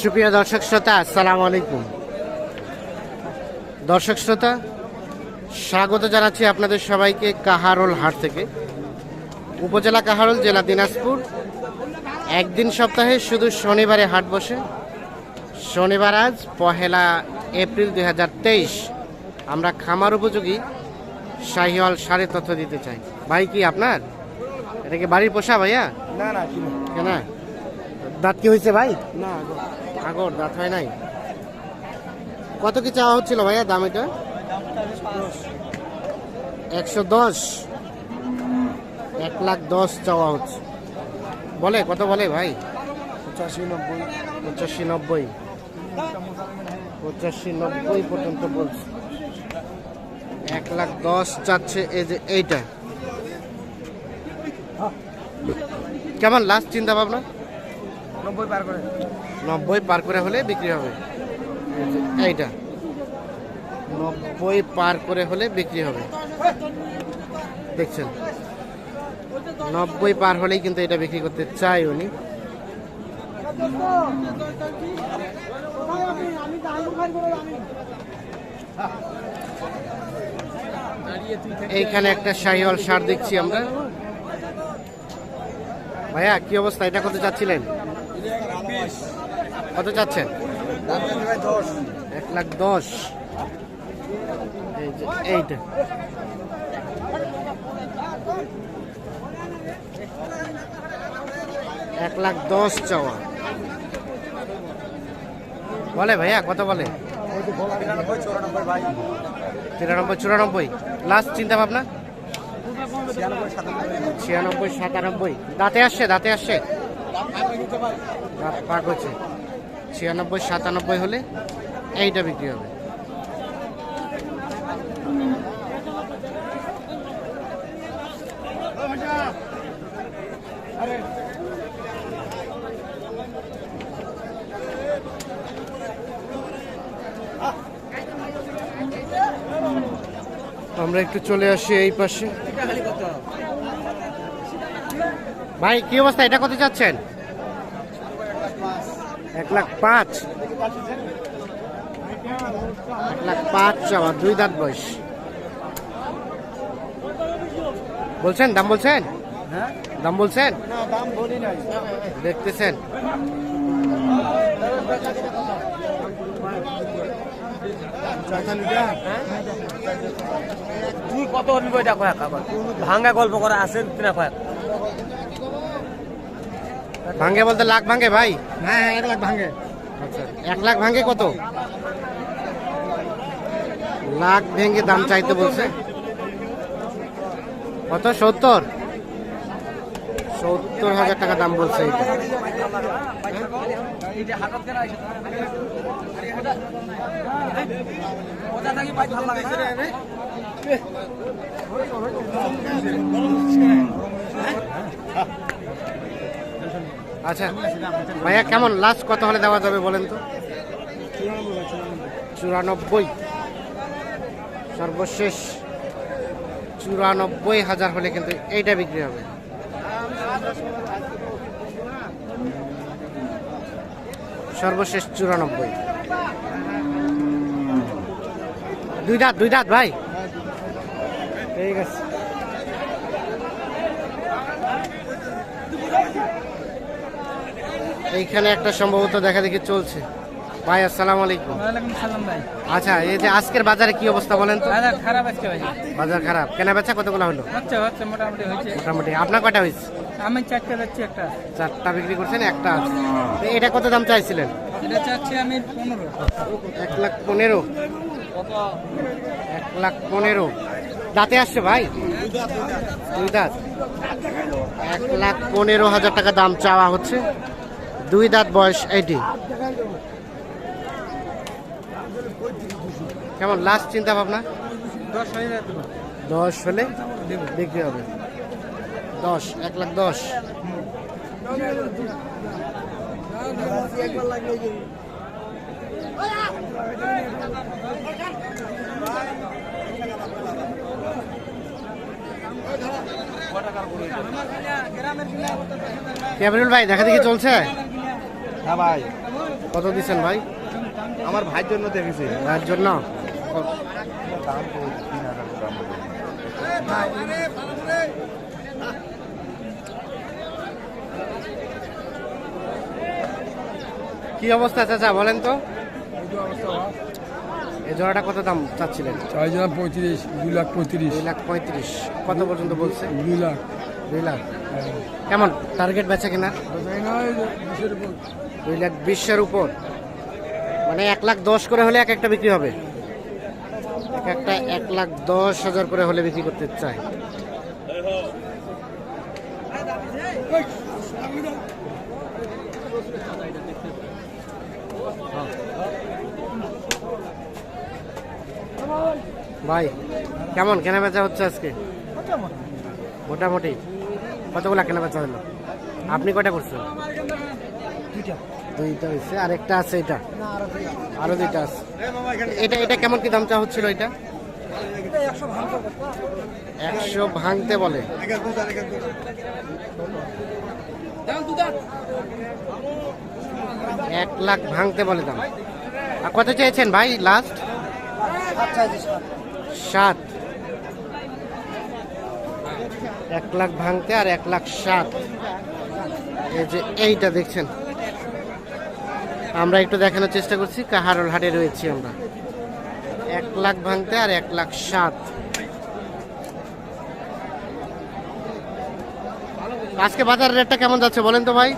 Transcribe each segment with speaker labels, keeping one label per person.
Speaker 1: সুপ্রিয় দর্শক শ্রোতা আসসালামু আলাইকুম। দর্শক শ্রোতা স্বাগত জানাচ্ছি আপনাদের সবাইকে কাহারোল হাট থেকে। উপজেলা কাহারোল জেলা দিনাজপুর। একদিন সপ্তাহে শুধু শনিবারে হাট বসে। শনিবার আজ পহেলা এপ্রিল দু হাজার তেইশ। আমরা খামার উপযোগী শাহিওয়াল সারে তথ্য দিতে চাই। ভাই কি আপনার? এটা কি বাড়ির পোষা ভাইয়া?
Speaker 2: না না কেন
Speaker 1: দাঁত কি হয়েছে ভাই?
Speaker 2: না
Speaker 1: আগর। দাঁত হয় নাই। কত কি চাওয়া হচ্ছিল ভাইয়া দাম এটা? একশো দশ। এক লাখ দশ চাওয়া হচ্ছে। বলে কত বলে ভাই?
Speaker 2: পঁচাশি নব্বই।
Speaker 1: পঁচাশি নব্বই। পঁচাশি নব্বই পর্যন্ত বলছে। এক লাখ দশ চাচ্ছে এই যে এইটা। কেমন লাস্ট চিন্তা ভাবনা?
Speaker 2: নব্বই পার করে।
Speaker 1: নব্বই পার করে হলে বিক্রি হবে। এইটা। নব্বই পার করে হলে বিক্রি হবে। দেখছেন? নব্বই পার হলেই কিন্তু এটা বিক্রি করতে চাই উনি। এইখানে একটা শাহিওয়াল সার দেখছি আমরা। ভাইয়া, কি অবস্থা? এটা করতে চাচ্ছিলেন? কত চাচ্ছেন? এক লাখ দশ। এক লাখ দশ চাওয়া। বলে ভাইয়া, কত বলে?
Speaker 2: তিরানব্বই, চুরানব্বই।
Speaker 1: লাস্ট চিন্তা ভাবনা
Speaker 2: ছিয়ানব্বই, সাতানব্বই।
Speaker 1: দাঁতে আসছে দাঁতে আসছে। হচ্ছে ছিয়ানব্বই সাতানব্বই হলে এইটা বিক্রি হবে। আমরা একটু চলে আসি এই পাশে। ভাই কি অবস্থা? এটা কত চাচ্ছেন? এক লাখ পাঁচ। এক লাখ পাঁচ চাওয়া দুই দাঁত বয়স। বলছেন? দাম বলছেন?
Speaker 2: হ্যাঁ?
Speaker 1: দাম বলছেন?
Speaker 2: না দাম বলি নাই।
Speaker 1: দেখতেছেন।
Speaker 3: তুই কত নিব এটা কয়েক আবার ভাঙ্গা গল্প করা আছে না কয়েক
Speaker 1: ভাঙ্গে বলতে লাখ ভাঙ্গে ভাই?
Speaker 2: হ্যাঁ হ্যাঁ এক লাখ ভাঙে।
Speaker 1: আচ্ছা এক লাখ ভাঙ্গে কত? লাখ ভেঙে দাম চাইতে বলছে। কত? সত্তর? সত্তর হাজার টাকা দাম বলছে এটা আচ্ছা ভাইয়া কেমন? লাস্ট কত হলে দেওয়া যাবে বলেন তো? চুরানব্বই। সর্বশেষ চুরানব্বই হাজার হলে কিন্তু এইটা বিক্রি হবে। সর্বশেষ চুরানব্বই। দুই দাঁত দুই দাঁত ভাই। ঠিক আছে। এইখানে একটা সম্ভবত দেখা দেখি চলছে। ভাই আসসালামু আলাইকুম।
Speaker 3: ওয়ালাইকুম সালাম ভাই।
Speaker 1: আচ্ছা এই যে আজকের বাজারে কি অবস্থা বলেন তো?
Speaker 3: দাদা খারাপ আজকে ভাই।
Speaker 1: বাজার খারাপ। কেনা বেচা কতগুলো হলো?
Speaker 3: হচ্ছে হচ্ছে মোটামুটি হয়েছে।
Speaker 1: মোটামুটি। আপনার কয়টা হয়েছে?
Speaker 3: আমি চারটে যাচ্ছি একটা
Speaker 1: চারটা বিক্রি করছেন একটা আছে। এটা কত দাম চাইছিলেন?
Speaker 3: এটা চাচ্ছি আমি পনেরো।
Speaker 1: এক লাখ পনেরো। এক লাখ পনেরো। দাঁতে আসছে ভাই? দুই দাঁত। এক লাখ পনেরো হাজার টাকা দাম চাওয়া হচ্ছে। দুই দাঁত বয়স এইটি কেমন লাস্ট চিন্তা ভাবনা?
Speaker 3: দশ
Speaker 1: হলে বিক্রি হবে। দশ এক লাখ দশ। ক্যাবরুল ভাই দেখা দেখি চলছে?
Speaker 2: হ্যাঁ ভাই।
Speaker 1: কত দিচ্ছেন ভাই?
Speaker 2: আমার ভাইয়ের জন্য দেখেছি।
Speaker 1: ভাইয়ের জন্য? কি অবস্থা চাচা বলেন তো? এই জোড়াটা কত দাম চাচ্ছিলেন?
Speaker 4: চাই জনা পঁয়ত্রিশ দুই লাখ পঁয়ত্রিশ।
Speaker 1: দুই লাখ পঁয়ত্রিশ। কত পর্যন্ত বলছে?
Speaker 4: দুই লাখ।
Speaker 1: দুই লাখ। কেমন? টার্গেট বেচা কিনা? দুই লাখ বিশের উপর। মানে এক লাখ দশ করে হলে এক একটা বিক্রি হবে। এক একটা এক লাখ দশ হাজার করে হলে বিক্রি করতে চাই ভাই, কেমন কেনা বেচা হচ্ছে আজকে? মোটামুটি। কতগুলা কেনা বেচা হলো? আপনি কটা করছেন? দুইটা। হয়েছে আর একটা আছে এটা। আরও দুইটা। আছে। এটা এটা কেমন কি দাম চা হচ্ছিল এটা? একশো ভাঙতে বলে। এক লাখ ভাঙতে বলে দাম। আর কত চেয়েছেন ভাই লাস্ট সাত। এক লাখ ভাঙতে আর এক লাখ সাত। এই যে এইটা দেখছেন। আমরা একটু দেখানোর চেষ্টা করছি কাহারল হাটে রয়েছি আমরা। এক লাখ ভাঙতে আর এক লাখ সাত। আজকে বাজার রেটটা কেমন যাচ্ছে বলেন তো ভাই?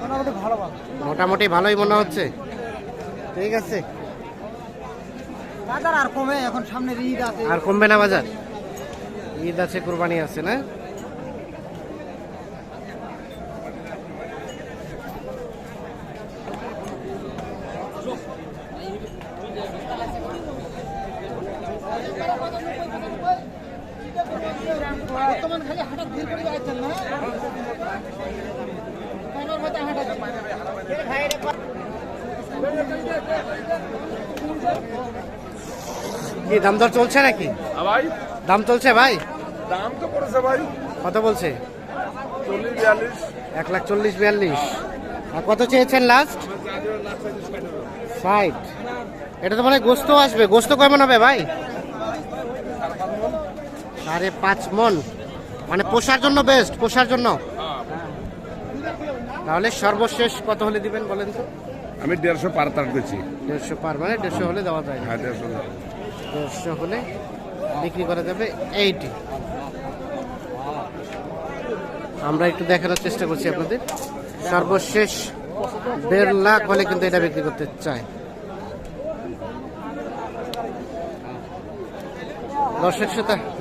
Speaker 2: মোটামুটি ভালো ভালো।
Speaker 1: মোটামুটি ভালোই মনে হচ্ছে? ঠিক আছে।
Speaker 2: বাজার আর কমে এখন সামনে ঈদ আছে।
Speaker 1: আর কমবে না বাজার? ঈদ আছে কুরবানি আছে না? কি দাম দর চলছে নাকি?
Speaker 5: ভাই।
Speaker 1: দাম চলছে ভাই?
Speaker 5: দাম তো পড়েছে ভাই।
Speaker 1: কত বলছে?
Speaker 5: চল্লিশ বিয়াল্লিশ।
Speaker 1: এক লাখ চল্লিশ বিয়াল্লিশ। আর কত চেয়েছেন লাস্ট ষাট। এটা তো মানে গোস্ত আসবে। গোস্ত কেমন হবে ভাই? সাড়ে পাঁচ মন। মানে পোষার জন্য বেস্ট পোষার জন্য। তাহলে সর্বশেষ কত হলে দিবেন বলেন তো?
Speaker 5: আমি দেড়শো পার তার দিচ্ছি।
Speaker 1: দেড়শো পার মানে দেড়শো হলে দেওয়া যায়।
Speaker 5: হ্যাঁ দেড়শো
Speaker 1: দেড়শো হলে বিক্রি করা যাবে এইটি। আমরা একটু দেখানোর চেষ্টা করছি আপনাদের। সর্বশেষ দেড় লাখ হলে কিন্তু এটা বিক্রি করতে চাই দর্শক শ্রোতা